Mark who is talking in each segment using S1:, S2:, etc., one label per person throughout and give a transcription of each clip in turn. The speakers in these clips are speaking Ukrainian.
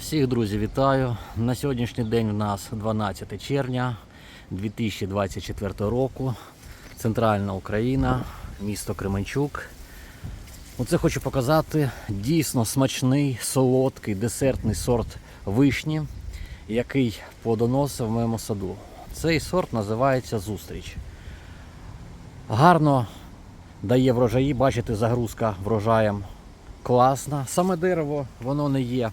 S1: Всіх друзі, вітаю. На сьогоднішній день у нас 12 червня 2024 року. Центральна Україна, місто Кременчук. Оце хочу показати дійсно смачний, солодкий, десертний сорт вишні, який плодоносив в моєму саду. Цей сорт називається Зустріч. Гарно дає врожаї, бачите, загрузка врожаєм класна. Саме дерево воно не є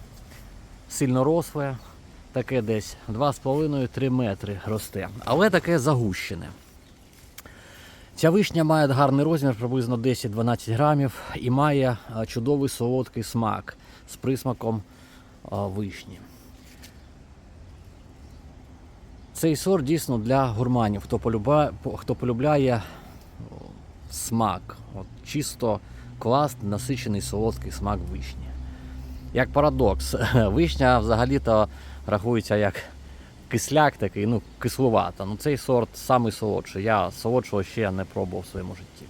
S1: сильно росле, таке десь 2,5-3 метри росте, але таке загущене. Ця вишня має гарний розмір, приблизно 10-12 грамів, і має чудовий солодкий смак з присмаком вишні. Цей сорт дійсно для гурманів, хто полюбляє, хто полюбляє смак, от, чисто класний, насичений солодкий смак вишні. Як парадокс, вишня взагалі-то рахується як кисляк такий, ну, кислувата. Ну цей сорт самий солодший. Я солодшого ще не пробував в своєму житті.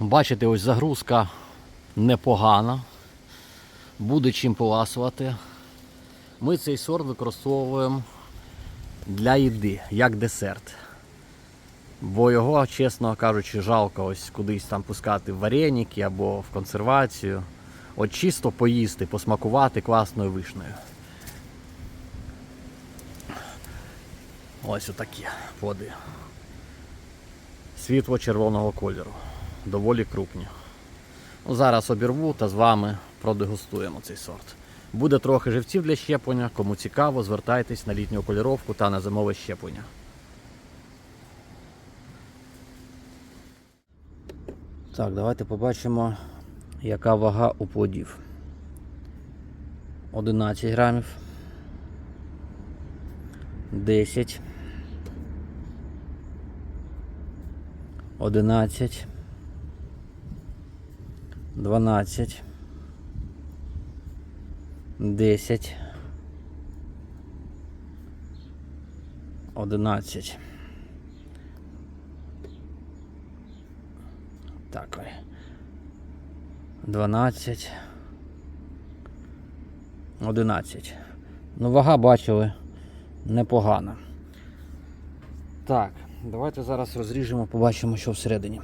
S1: Бачите, ось загрузка непогана. Буде чим поласувати. Ми цей сорт використовуємо для їди, як десерт. Бо його, чесно кажучи, жалко ось кудись там пускати в вареники або в консервацію. От чисто поїсти, посмакувати класною вишнею. Ось отакі плоди. Світло червоного кольору. Доволі крупні. Ну, зараз обірву та з вами продегустуємо цей сорт. Буде трохи живців для щеплення. Кому цікаво, звертайтесь на літню кольоровку та на зимове щеплення. Так, давайте побачимо, яка вага у плодів. 11 грамів. 10. 11. 12. 10. 11. Так. Ой. 12. 11. Ну, вага бачили непогана. Так, давайте зараз розріжемо, побачимо, що всередині.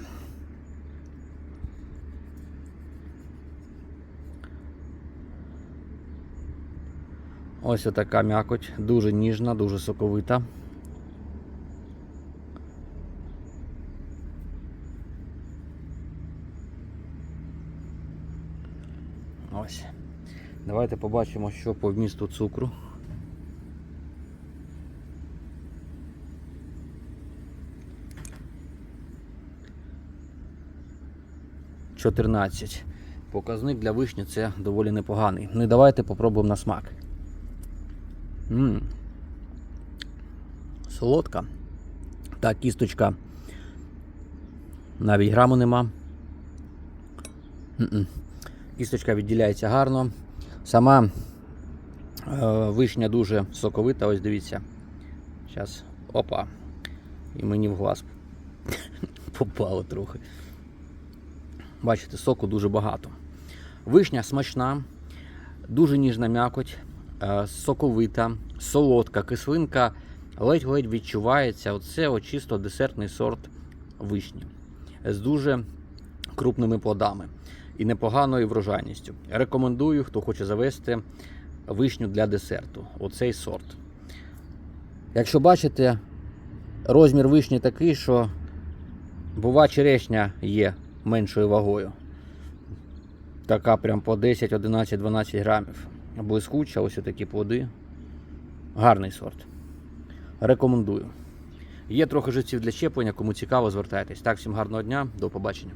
S1: Ось отака м'якоть, дуже ніжна, дуже соковита. Ось. Давайте побачимо, що по вмісту цукру. Чотирнадцять. Показник для вишні це доволі непоганий. Ну і давайте попробуємо на смак. М. Солодка. Так, кісточка. Навіть граму нема. М-м. Кісточка відділяється гарно. Сама е, вишня дуже соковита, ось дивіться. Зараз. Опа. І мені в глаз попало трохи. Бачите, соку дуже багато. Вишня смачна, дуже ніжна м'якоть, е, соковита, солодка, кислинка ледь-ледь відчувається. Оце от чисто десертний сорт вишні з дуже крупними плодами і непоганою врожайністю. Рекомендую, хто хоче завести вишню для десерту. Оцей сорт. Якщо бачите, розмір вишні такий, що бува черешня є меншою вагою. Така прям по 10, 11, 12 грамів. Блискуча, ось такі плоди. Гарний сорт. Рекомендую. Є трохи живців для щеплення, кому цікаво, звертайтесь. Так, всім гарного дня, до побачення.